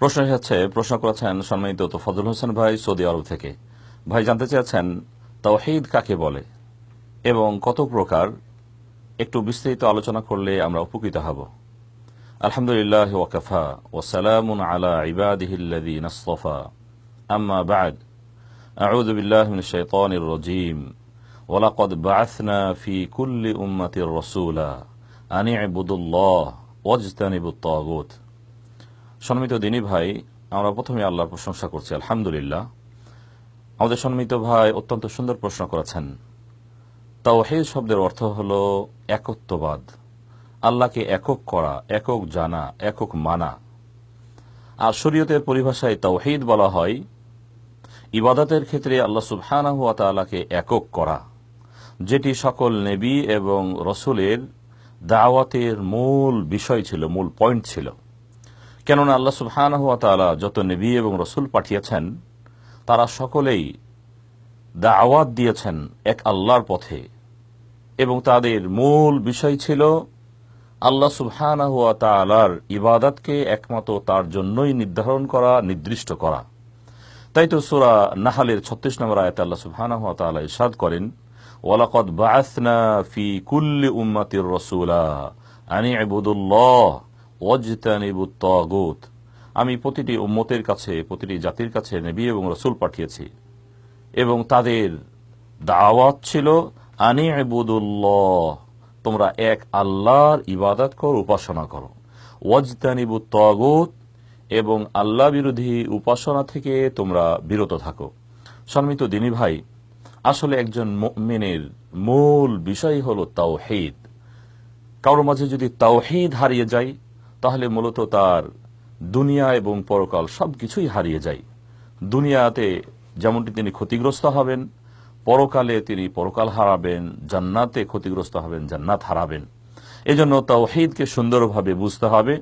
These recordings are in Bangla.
প্রশ্ন হচ্ছে প্রশ্ন করেছেন সম্মানিত তো ফজল হোসেন ভাই সৌদি আরব থেকে ভাই জানতে চেয়েছেন তাওহিদ কাকে বলে এবং কত প্রকার একটু বিস্তারিত আলোচনা করলে আমরা উপকৃত হব আলহামদুলিল্লাহ ওয়াকাফা ওসালামুন আলা ইবাদিহিল্লাদি নাস্তফা আম্মা বাদ أعوذ بالله من الشيطان الرجيم ولقد بعثنا في كل أمة رسولا أن اعبدوا الله واجتنبوا الطاغوت সম্মিত দিনী ভাই, আমরা প্রথমে আল্লাহর প্রশংসা করছি, আলহামদুলিল্লাহ। আমাদের সম্মিত ভাই অত্যন্ত সুন্দর প্রশ্ন করেছেন। তাও তাওহিদ শব্দের অর্থ হল একত্ববাদ। আল্লাহকে একক করা, একক জানা, একক মানা। আর শরীয়তের পরিভাষায় তাওহিদ বলা হয়, ইবাদতের ক্ষেত্রে আল্লাহ সুবহানাহু ওয়া তাআলাকে একক করা, যেটি সকল নেবী এবং রসুলের দাওয়াতের মূল বিষয় ছিল, মূল পয়েন্ট ছিল। কেননা আল্লাহ তাআলা যত নবী এবং রসুল পাঠিয়েছেন, তারা সকলেই দাওয়াত দিয়েছেন এক আল্লাহর পথে। এবং তাদের মূল বিষয় ছিল আল্লাহ সুবহানাহু ওয়া তাআলার ইবাদতকে একমাত্র তার জন্যই নির্ধারণ করা, নির্দিষ্ট করা। তাই তো সূরা নাহালের 36 নম্বর আয়াতে আল্লাহ সুবহানাহু ওয়া তাআলা ইরশাদ করেন, ওয়ালাকাদ বাআসনা ফি কুল্লি উম্মাতির রাসূলা আনি ইবুদুল্লাহ ওয়াজতানিবুত তাগুত, আমি প্রতিটি উম্মতের কাছে, প্রতিটি জাতির কাছে নবী এবং রসুল পাঠিয়েছি। এবং তাদের দাওয়াত ছিল, আনি ইবুদুল্লাহ, তোমরা এক আল্লাহর ইবাদত করো, উপাসনা করো। ওয়াজতানিবুত তাগুত এবং আল্লাহ বিরোধী উপাসনা থেকে তোমরা বিরত থাকো। সম্মিত দিনী ভাই, আসলে একজন মুমিনের মূল বিষয় হল তাওহীদ। কারোর মাঝে যদি তাওহীদ হারিয়ে যায় তাহলে মূলত তার দুনিয়া এবং পরকাল সবকিছুই হারিয়ে যায়। দুনিয়াতে যেমনটি তিনি ক্ষতিগ্রস্ত হবেন, পরকালে তিনি পরকাল হারাবেন, জান্নাতে ক্ষতিগ্রস্ত হবেন, জান্নাত হারাবেন। এজন্য তাওহীদকে সুন্দরভাবে বুঝতে হবে।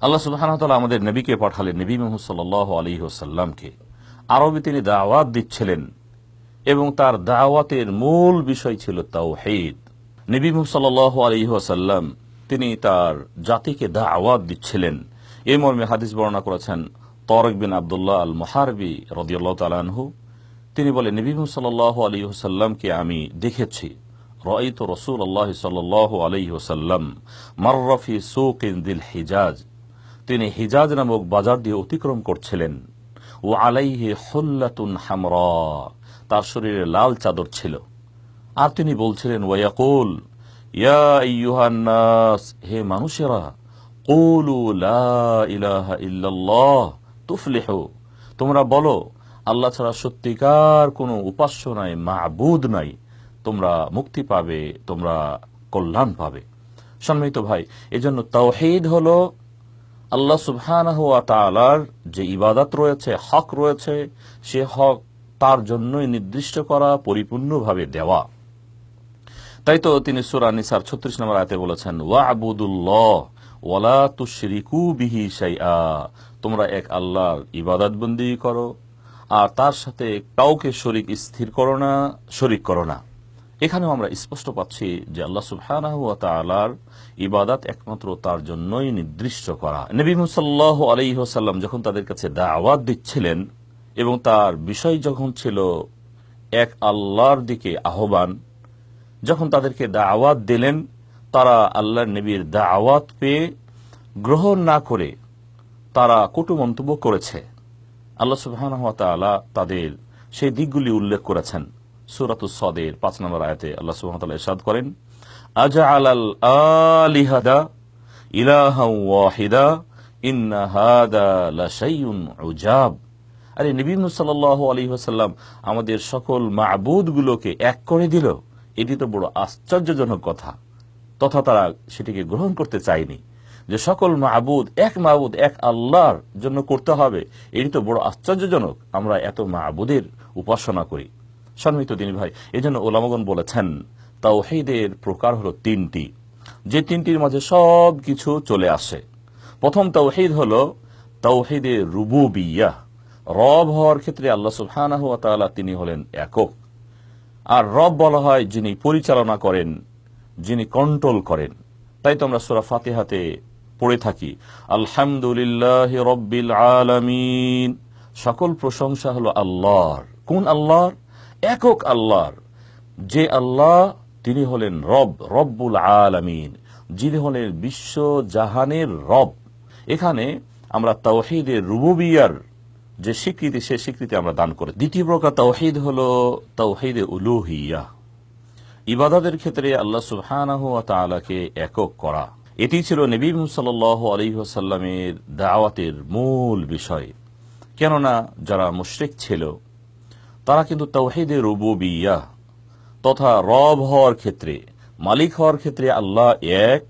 আল্লাহ সুবাহ আমাদের নবীকে পাঠালেন, নবী মোহাম্মদ সাল আলী ওসাল্লামকে আরবে তিনি দাওয়াত দিচ্ছিলেন এবং তার দাওয়াতের মূল বিষয় ছিল তাওহীদ। নবী মোহাম্মদ সাল আলী ওসাল্লাম তিনি তার জাতিকে দাওয়াত দিচ্ছিলেন। এই মর্মে হাদিস বর্ণনা করেছেন তরক বিন আবদুল্লাহ আল মহারবি রদিয়াল্লাহ তালানহু তিনি বলে নবী সাল আলী ওসাল্লামকে আমি দেখেছি। রয়িত রসুল আল্লাহ সাল আলী ওসাল্লাম মার্রফি সুকিন দিল হিজাজ। তিনি হিজাজ নামক বাজার দিয়ে অতিক্রম করছিলেন। ও আলাইহে হল্লাতুন হামরা। তার শরীরে লাল চাদর ছিল। আর তিনি বলছিলেন ওয়াকুল ইয়া হে মানুষেরা, কৌলু ইলাহা তুফলিহু। তোমরা বলো, আল্লাহ ছাড়া সত্যিকার কোনো উপাস্য নাই মাহবুদ নাই। তোমরা মুক্তি পাবে, তোমরা কল্যাণ পাবে। সম্মিত ভাই, এজন্য তাওহিদ হলো আল্লাহ সুবহানাহ ওয়া তাআলার যে ইবাদত রয়েছে, হক রয়েছে, সে হক তার জন্যই নির্দিষ্ট করা, পরিপূর্ণভাবে দেওয়া। তাই তো তিনি সূরা নিসার 36 নম্বর আয়াতে বলেছেন ওয়া আবুদুল্লাহ ওয়ালা তুশরিকু বিহি শাইআ। তোমরা এক আল্লাহর ইবাদত বন্দি করো, আর তার সাথে কাউকে শরিক স্থির করো না, শরিক করো না। এখানেও আমরা স্পষ্ট পাচ্ছি যে আল্লাহ সুবহানাহু ওয়া তাআলার ইবাদত একমাত্র তার জন্যই নির্দিষ্ট করা। নবী মুসাল্লাহ আলাইহি ওয়াসাল্লাম যখন তাদের কাছে দাওয়াত দিচ্ছিলেন এবং তার বিষয় যখন ছিল এক আল্লাহর দিকে আহ্বান যখন তাদেরকে দাওয়াত দিলেন, তারা আল্লাহর নবীর দাওয়াত পেয়ে গ্রহণ না করে তারা কটু মন্তব্য করেছে। আল্লাহ ওয়া তাদের সেই দিকগুলি উল্লেখ করেছেন। সুরাত সদের পাঁচ নম্বর আয়াতে আল্লাহ সুহামতাল্লাহ ইরশাদ করেন আজা আলিহাদা ওয়াহিদা আরে ওয়াসাল্লাম আমাদের সকল মাবুদগুলোকে এক করে দিল। এটি তো বড় আশ্চর্যজনক কথা। তথা তারা সেটিকে গ্রহণ করতে চায়নি। যে সকল মাহবুদ এক মাহবুদ এক আল্লাহর জন্য করতে হবে, এটি তো বড় আশ্চর্যজনক। আমরা এত মাহবুদের উপাসনা করি। সম্মিত দিনী ভাই এই জন্য ওলামগন বলেছেন, তাওহিদের প্রকার হলো তিনটি। যে তিনটির মাঝে সব কিছু চলে আসে। প্রথম তাওহিদ হল তাওহিদের রুবুবিয়া রব হওয়ার ক্ষেত্রে আল্লাহ সুবহানাহু তিনি হলেন একক। আর রব বলা হয় যিনি পরিচালনা করেন, যিনি কন্ট্রোল করেন। তাই তো আমরা সূরা ফাতিহাতে পড়ে থাকি। আলহামদুলিল্লাহ রব্বিল আলামিন। সকল প্রশংসা হলো আল্লাহর। কোন আল্লাহর? একক আল্লাহর। যে আল্লাহ, তিনি হলেন রব, রব্বুল আলামিন। যিনি হলেন বিশ্ব জাহানের রব। এখানে আমরা তাওহিদের রুবুবিয়ার যে স্বীকৃতি, সে স্বীকৃতি আমরা দান করি। দ্বিতীয় প্রকার তাওহিদ হলো তাওহিদে উলুহিয়া। ইবাদাদের ক্ষেত্রে আল্লাহ সুবহানাহু ওয়া তাআলাকে একক করা। এটি ছিল নবী সাল্লাল্লাহু আলাইহি ওয়াসাল্লামের দাওয়াতের মূল বিষয়। কেননা যারা মুশরিক ছিল, তারা কিন্তু তাওহিদে রুবুবিয়া তথা রব হওয়ার ক্ষেত্রে, মালিক হওয়ার ক্ষেত্রে আল্লাহ এক।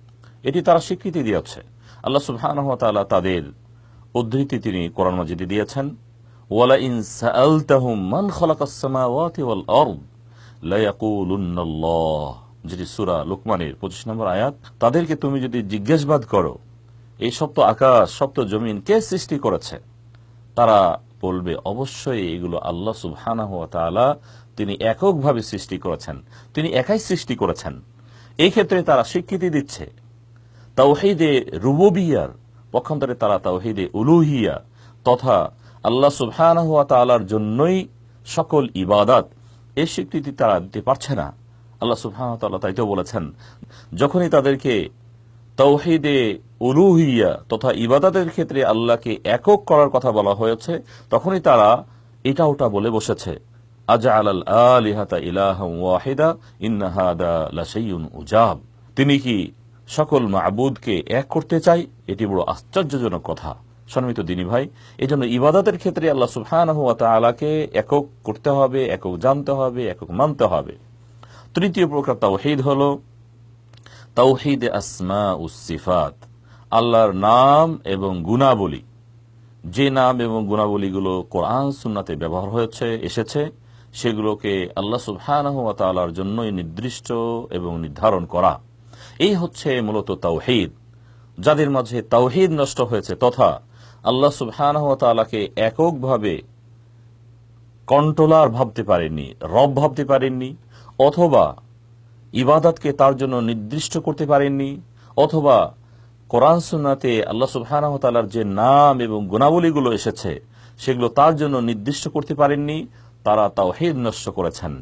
এটি তারা স্বীকৃতি দিয়েছে। আল্লাহ সুবহানাহু ওয়া তাআলা তাদের উদ্ধৃতি তিনি কোরআন মাজিদে দিয়েছেন, ওয়ালা ইন সাআলতাহুম মান খালাকাস সামাওয়াতি ওয়াল আরদ লা ইয়াকুলুন্নাল্লাহ যেটি সূরা লোকমানের 25 নম্বর আয়াত। তাদেরকে তুমি যদি জিজ্ঞাসবাদ করো, এই সপ্ত আকাশ, সপ্ত জমিন কে সৃষ্টি করেছে? তারা বলবে, অবশ্যই এগুলো আল্লাহ সুবহানাহু ওয়া তাআলা তিনি এককভাবে সৃষ্টি করেছেন। তিনি একাই সৃষ্টি করেছেন। এই ক্ষেত্রে তারা স্বীকৃতি দিচ্ছে। তাওহিদে রুববিয়ার পক্ষান্তরে তারা তাওহিদে উলুহিয়া তথা আল্লাহ সুবহানাহু ওয়া তাআলার জন্যই সকল ইবাদাত এই স্বীকৃতি তারা দিতে পারছে না। আল্লাহ সুবহানাহু তাআলা তাই তো বলেছেন, যখনই তাদেরকে তৌহিদে উলুহিয়া তথা ইবাদাতের ক্ষেত্রে আল্লাহকে একক করার কথা বলা হয়েছে, তখনই তারা এটা ওটা বলে বসেছে। তিনি কি সকল মাবুদকে এক করতে চাই? এটি বড় আশ্চর্যজনক কথা। সম্মিত দিনী ভাই এই জন্য ইবাদতের ক্ষেত্রে আল্লাহ সুবহানাহু ওয়া তাআলাকে একক করতে হবে, একক জানতে হবে, একক মানতে হবে। তৃতীয় প্রকার তাওহীদ হল তাওহিদে আসমা উসিফাত আল্লাহর নাম এবং গুণাবলী। যে নাম এবং গুণাবলীগুলো কোরআন সুন্নাতে ব্যবহার হয়েছে, এসেছে, সেগুলোকে আল্লাহ সুবহানাহু ওয়া তাআলার জন্যই নির্দিষ্ট এবং নির্ধারণ করা। এই হচ্ছে মূলত তাওহিদ। যাদের মাঝে তাওহিদ নষ্ট হয়েছে তথা আল্লাহ সুবহানাহু ওয়া তাআলাকে এককভাবে কন্ট্রোলার ভাবতে পারেননি, রব ভাবতে পারেননি, অথবা ইবাদতকে তার জন্য নির্দিষ্ট করতে পারেননি, অথবা কোরআন সুন্নাতে আল্লাহ সুবহানাহু ওয়া তাআলার যে নাম এবং গুণাবলীগুলো এসেছে, সেগুলো তার জন্য নির্দিষ্ট করতে পারেননি, তারা তাওহীদ নষ্ট করেছেন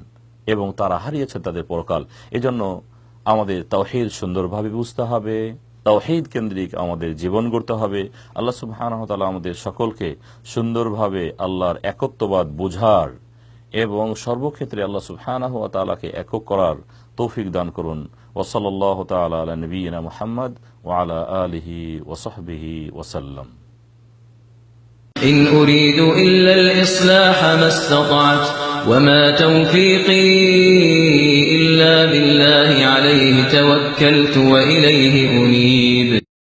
এবং তারা হারিয়েছেন তাদের পরকাল। এজন্য আমাদের তাওহীদ সুন্দরভাবে বুঝতে হবে। তাওহিদ কেন্দ্রিক আমাদের জীবন গড়তে হবে। আল্লাহ সুবাহ আমাদের সকলকে সুন্দরভাবে আল্লাহর একত্ববাদ বোঝার এবং সর্বক্ষেত্রে আল্লাহ সুবাহ তালাকে একক করার তৌফিক দান করুন। ওসল্লাহ সাল্লাল্লাহু তাআলা আলা নবিয়িনা মুহাম্মদ ওয়া আলা আলিহি ওয়া সাহবিহি ওয়া সাল্লাম। ইন উরিদু ইল্লা ইসলাহ মা وما توفيقي إلا بالله عليه توكلت وإليه أنيب.